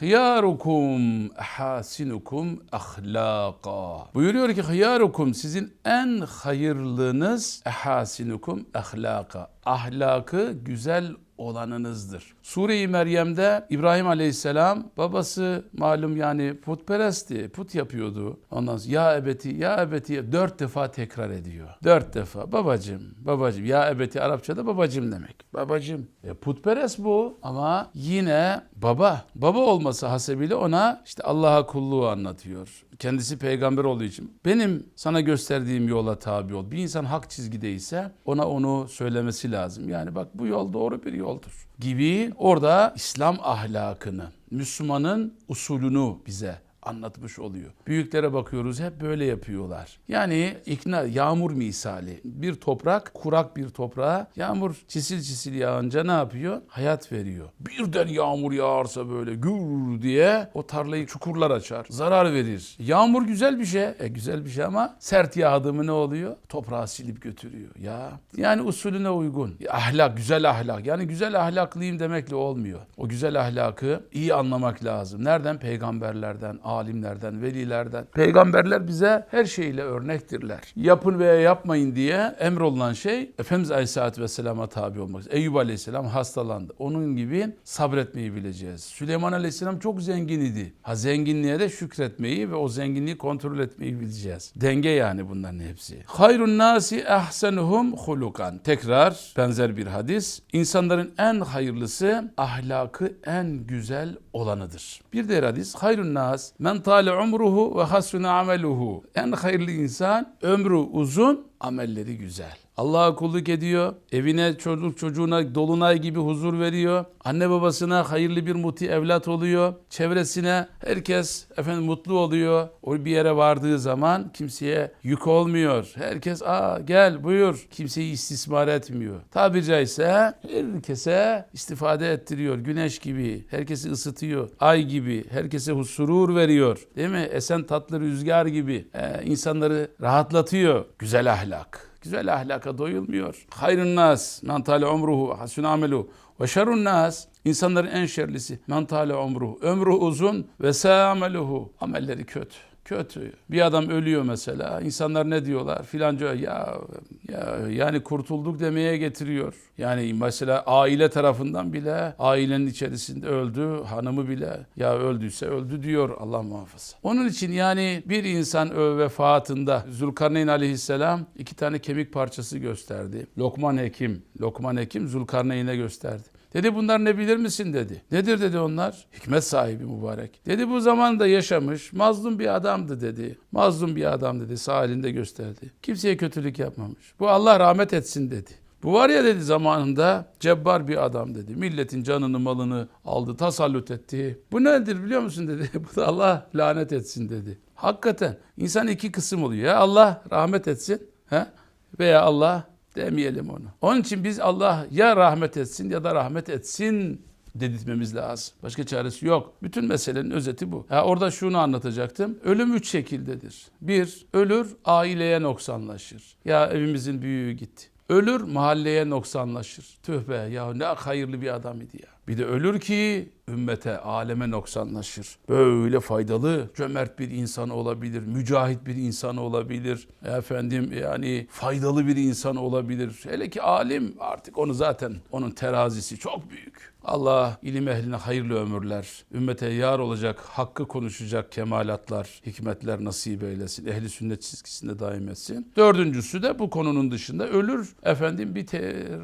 Hıyarukum ahasinukum ahlaka. Buyuruyor ki hıyarukum sizin en hayırlınız ahasinukum ahlaka. Ahlakı güzel olanınızdır. Sure-i Meryem'de İbrahim Aleyhisselam babası malum yani putperestti, put yapıyordu. Ondan sonra ya ebeti, ya ebeti dört defa tekrar ediyor. Dört defa babacım, babacım. Ya ebeti Arapçada babacım demek. Babacım. E, putperest bu ama yine baba. Baba olması hasebiyle ona işte Allah'a kulluğu anlatıyor. Kendisi peygamber olduğu için. Benim sana gösterdiğim yola tabi ol. Bir insan hak çizgideyse ona onu söylemesi lazım. Yani bak bu yol doğru bir yoldur gibi orada İslam ahlakını, Müslümanın usulünü bize anlatmış oluyor. Büyüklere bakıyoruz hep böyle yapıyorlar. Yani ikna yağmur misali. Bir toprak kurak bir toprağa yağmur çisil çisil yağınca ne yapıyor? Hayat veriyor. Birden yağmur yağarsa böyle gür diye o tarlayı çukurlar açar. Zarar verir. Yağmur güzel bir şey. E güzel bir şey ama sert yağdı mı ne oluyor? Toprağı silip götürüyor. Ya yani usulüne uygun. Ahlak, güzel ahlak. Yani güzel ahlaklıyım demekle olmuyor. O güzel ahlakı iyi anlamak lazım. Nereden? Peygamberlerden, alimlerden, velilerden. Peygamberler bize her şeyle örnektirler. Yapın veya yapmayın diye emrolunan şey Efendimiz Aleyhisselatü Vesselam'a tabi olmak. Eyüp Aleyhisselam hastalandı. Onun gibi sabretmeyi bileceğiz. Süleyman Aleyhisselam çok zengin idi. Ha zenginliğe de şükretmeyi ve o zenginliği kontrol etmeyi bileceğiz. Denge yani bunların hepsi. Hayrun nasi ahsenuhum hulukan. Tekrar benzer bir hadis. İnsanların en hayırlısı ahlakı en güzel olanıdır. Bir diğer hadis. Hayrun nas men tale umruhu ve hasune ameluhu. En hayırlı insan ömrü uzun, amelleri güzel. Allah'a kulluk ediyor. Evine, çocuk çocuğuna dolunay gibi huzur veriyor. Anne babasına hayırlı bir muti evlat oluyor. Çevresine herkes efendim mutlu oluyor. O bir yere vardığı zaman kimseye yük olmuyor. Herkes aa gel buyur. Kimseyi istismar etmiyor. Tabiri caizse herkese istifade ettiriyor. Güneş gibi. Herkesi ısıtıyor. Ay gibi. Herkese husurur veriyor. Değil mi? Esen tatlı rüzgar gibi. Ee, insanları rahatlatıyor. Güzel ahlak. Güzel ahlaka doyulmuyor. Hayrun nas men tale umruhu hasun amelu ve şerrun nas insanların en şerlisi men tale umruhu ömrü uzun ve sâmeluhu amelleri kötü. Kötü. Bir adam ölüyor mesela. İnsanlar ne diyorlar? Filanca ya, ya yani kurtulduk demeye getiriyor. Yani mesela aile tarafından bile ailenin içerisinde öldü. Hanımı bile ya öldüyse öldü diyor Allah muhafaza. Onun için yani bir insan ö vefatında Zülkarneyn aleyhisselam iki tane kemik parçası gösterdi. Lokman Hekim, Lokman Hekim Zülkarneyn'e gösterdi. Dedi bunlar ne bilir misin dedi. Nedir dedi onlar? Hikmet sahibi mübarek. Dedi bu zamanda yaşamış mazlum bir adamdı dedi. Mazlum bir adam dedi sağ elinde gösterdi. Kimseye kötülük yapmamış. Bu Allah rahmet etsin dedi. Bu var ya dedi zamanında cebbar bir adam dedi. Milletin canını malını aldı, tasallut etti. Bu nedir biliyor musun dedi. Bu da Allah lanet etsin dedi. Hakikaten insan iki kısım oluyor. Ya Allah rahmet etsin he? veya Allah demeyelim onu. Onun için biz Allah ya rahmet etsin ya da rahmet etsin dedirtmemiz lazım. Başka çaresi yok. Bütün meselenin özeti bu. Ha, orada şunu anlatacaktım. Ölüm üç şekildedir. Bir, ölür aileye noksanlaşır. Ya evimizin büyüğü gitti. Ölür mahalleye noksanlaşır. Tüh be ya ne hayırlı bir adam idi ya. Bir de ölür ki ümmete, aleme noksanlaşır. Böyle faydalı, cömert bir insan olabilir, mücahit bir insan olabilir. Efendim yani faydalı bir insan olabilir. Hele ki alim artık onu zaten onun terazisi çok büyük. Allah ilim ehline hayırlı ömürler, ümmete yar olacak, hakkı konuşacak kemalatlar, hikmetler nasip eylesin. Ehli sünnet çizgisinde daim etsin. Dördüncüsü de bu konunun dışında ölür. Efendim bir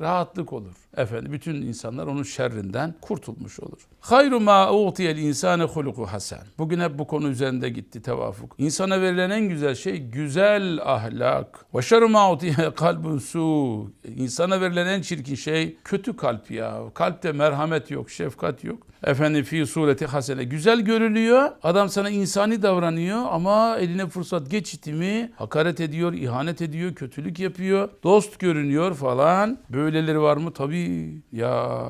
rahatlık olur. Efendim bütün insanlar onun şerrinden kurtulmuş olur. Hayru ma utiyel insane huluku hasen. Bugün hep bu konu üzerinde gitti tevafuk. İnsana verilen en güzel şey güzel ahlak. Ve şerru ma utiye kalbun su. İnsana verilen en çirkin şey kötü kalp ya. Kalpte merhamet yok, şefkat yok. Efendim fi sureti hasene. Güzel görülüyor. Adam sana insani davranıyor ama eline fırsat geçti mi hakaret ediyor, ihanet ediyor, kötülük yapıyor. Dost görünüyor falan. Böyleleri var mı? Tabii ya.